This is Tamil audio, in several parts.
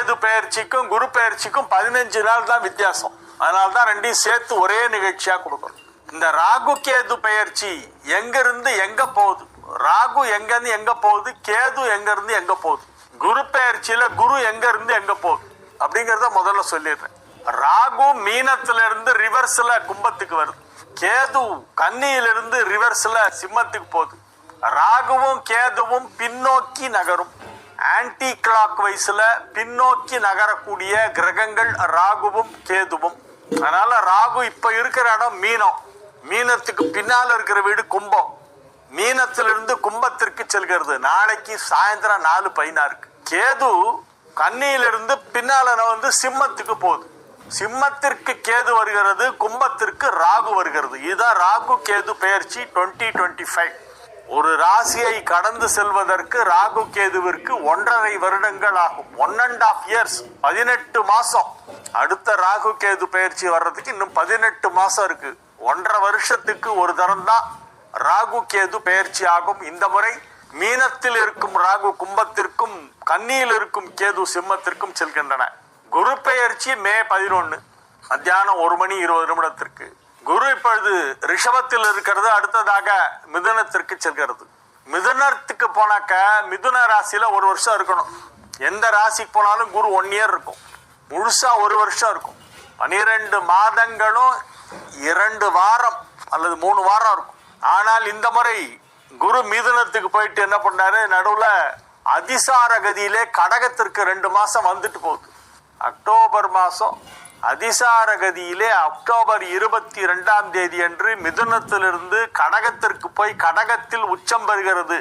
கேது பயிற்சிக்கும் குரு பெயர்ச்சிக்கும் பதினஞ்சு நாள் தான் வித்தியாசம். அதனால தான் ரெண்டையும் சேர்த்து ஒரே நிகழ்ச்சியா கொடுக்கணும். இந்த ராகு கேது பயிற்சி எங்கிருந்து எங்க போகுது? ராகு எங்கேருந்து எங்க போகுது? கேது எங்கிருந்து எங்க போகுது? குரு பயிற்சியில குரு எங்க இருந்து எங்க போகுது? அப்படிங்கிறத முதல்ல சொல்லிடுறேன். ராகு மீனத்துல இருந்து ரிவர்ஸ்ல கும்பத்துக்கு வருது. கேது கன்னியிலிருந்து ரிவர்ஸ்ல சிம்மத்துக்கு போகுது. ராகுவும் கேதுவும் பின்னோக்கி நகரும். ஆன்டி கிளாக் வைஸ்ல பின்னோக்கி நகரக்கூடிய கிரகங்கள் ராகுவும் கேதுவும். அதனால ராகு இப்ப இருக்கிற இடம் மீனம். மீனத்துக்கு பின்னால இருக்கிற வீடு கும்பம். மீனத்திலிருந்து கும்பத்திற்கு செல்கிறது. நாளைக்கு சாயந்தரம் நாலு பதினாறுக்கு. கேது கன்னியிலிருந்து பின்னால வந்து சிம்மத்துக்கு போகுது. சிம்மத்திற்கு கேது வருகிறது கும்பத்திற்கு ராகு வருகிறது. இதுதான் ராகு கேது பெயர்ச்சி டுவெண்ட்டி டுவெண்ட்டி ஃபைவ் ஒரு ராசியை கடந்து செல்வதற்கு ராகு கேதுவிற்கு ஒன்றரை வருடங்கள் ஆகும். ஒன் அண்ட் ஆஃப் இயர்ஸ் பதினெட்டு மாசம். அடுத்த ராகு கேது பயிற்சி வர்றதுக்கு இன்னும் பதினெட்டு மாசம் இருக்கு. ஒன்றரை வருஷத்துக்கு ஒரு தரம் தான் ராகு கேது பயிற்சி ஆகும். இந்த முறை மீனத்தில் இருக்கும் ராகு கும்பத்திற்கும் கன்னியில் இருக்கும் கேது சிம்மத்திற்கும் செல்கின்றன. குரு பெயர்ச்சி மே பதினொன்று மத்தியானம் ஒரு மணி இருபது நிமிடத்திற்கு. குரு இப்பொழுது ரிஷபத்தில் இருக்கிறது அடுத்ததாக மிதுனத்திற்கு செல்கிறது. மிதுனத்துக்கு போனாக்க மிதுன ராசியில ஒரு வருஷம் இருக்கணும். எந்த ராசிக்கு போனாலும் குரு ஒன் இயர் இருக்கும். முழுசா ஒரு வருஷம் இருக்கும். பனிரெண்டு மாதங்களும் இரண்டு வாரம் அல்லது மூணு வாரம் இருக்கும். ஆனால் இந்த முறை குரு மிதுனத்துக்கு போயிட்டு என்ன பண்ணாரு? நடுவுல அதிசார கதியிலே கடகத்திற்கு ரெண்டு மாசம் வந்துட்டு போகுது. அக்டோபர் மாசம் அதிசார கதியிலே அக்டோபர் இருபத்தி ரெண்டாம் தேதி அன்று மிதுனத்திலிருந்து கடகத்திற்கு போய் கடகத்தில் உச்சம் பெறுகிறது.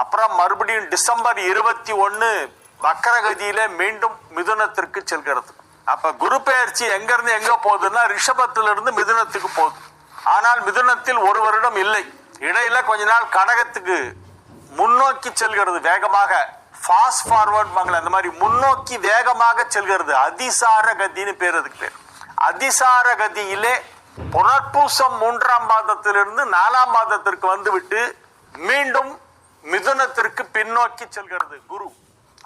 அப்புறம் மறுபடியும் டிசம்பர் இருபத்தி ஒன்று வக்கரகதியிலே மீண்டும் மிதுனத்திற்கு செல்கிறது. அப்ப குரு பெயர்ச்சி எங்கிருந்து எங்க போகுதுன்னா ரிஷபத்திலிருந்து மிதுனத்துக்கு போகுது. ஆனால் மிதுனத்தில் ஒரு வருடம் இல்லை. இடையில கொஞ்ச நாள் கடகத்துக்கு முன்னோக்கி செல்கிறது வேகமாக. ஃபாஸ்ட் ஃபார்வர்ட் மங்கள அந்த மாதிரி முன்னோக்கி வேகமாக செல்கிறது. அதிசார கதின்னு பேர் அதுக்கு பேர். அதிசார கதியிலே புனர்பூசம் மூன்றாம் பாதத்திலிருந்து நாலாம் பாதத்திற்கு வந்துவிட்டு மீண்டும் மிதுனத்திற்கு பின்னோக்கி செல்கிறது குரு.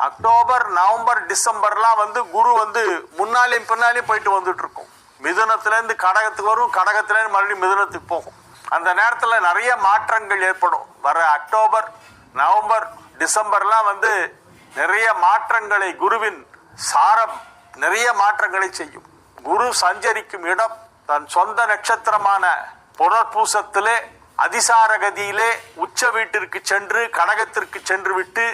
அக்டோபர் நவம்பர் டிசம்பர்லாம் வந்து குரு வந்து முன்னாலையும் பின்னாலையும் போயிட்டு வந்துட்டு இருக்கும் மிதுனத்திலேருந்து கடகத்துக்கு வரும் கடகத்திலேருந்து மறுபடியும் மிதுனத்துக்கு போகும். அந்த நேரத்தில் நிறைய மாற்றங்கள் ஏற்படும். வர அக்டோபர் நவம்பர் டிசம்பர்லாம் வந்து நிறைய மாற்றங்களை குருவின் சாரம் நிறைய மாற்றங்களை செய்யும். குரு சஞ்சரிக்கும் இடம் தன் சொந்த நட்சத்திரமான புனர்பூசத்திலே அதிசார கதியிலே உச்ச வீட்டிற்கு சென்று கடகத்திற்கு சென்று விட்டு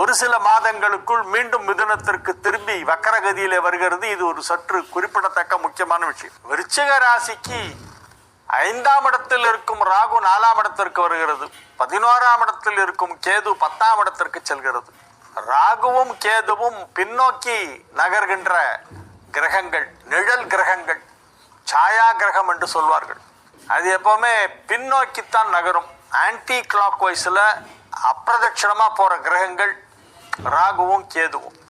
ஒரு சில மாதங்களுக்குள் மீண்டும் மிதுனத்திற்கு திரும்பி வக்கரகதியிலே வருகிறது. இது ஒரு சற்று குறிப்பிடத்தக்க முக்கியமான விஷயம். விருச்சிக ராசிக்கு ஐந்தாம் இடத்தில் இருக்கும் ராகு நாலாம் இடத்திற்கு வருகிறது. பதினோராம் இடத்தில் இருக்கும் கேது பத்தாம் இடத்திற்கு செல்கிறது. ராகுவும் கேதுவும் பின்னோக்கி நகர்கின்ற கிரகங்கள் நிழல் கிரகங்கள் சாயா கிரகம் என்று சொல்வார்கள். அது எப்பவுமே பின்னோக்கித்தான் நகரும். ஆன்டி கிளாக் வைஸில் அப்பிரதட்சணமா போகிற கிரகங்கள் ராகுவும் கேதுவும்.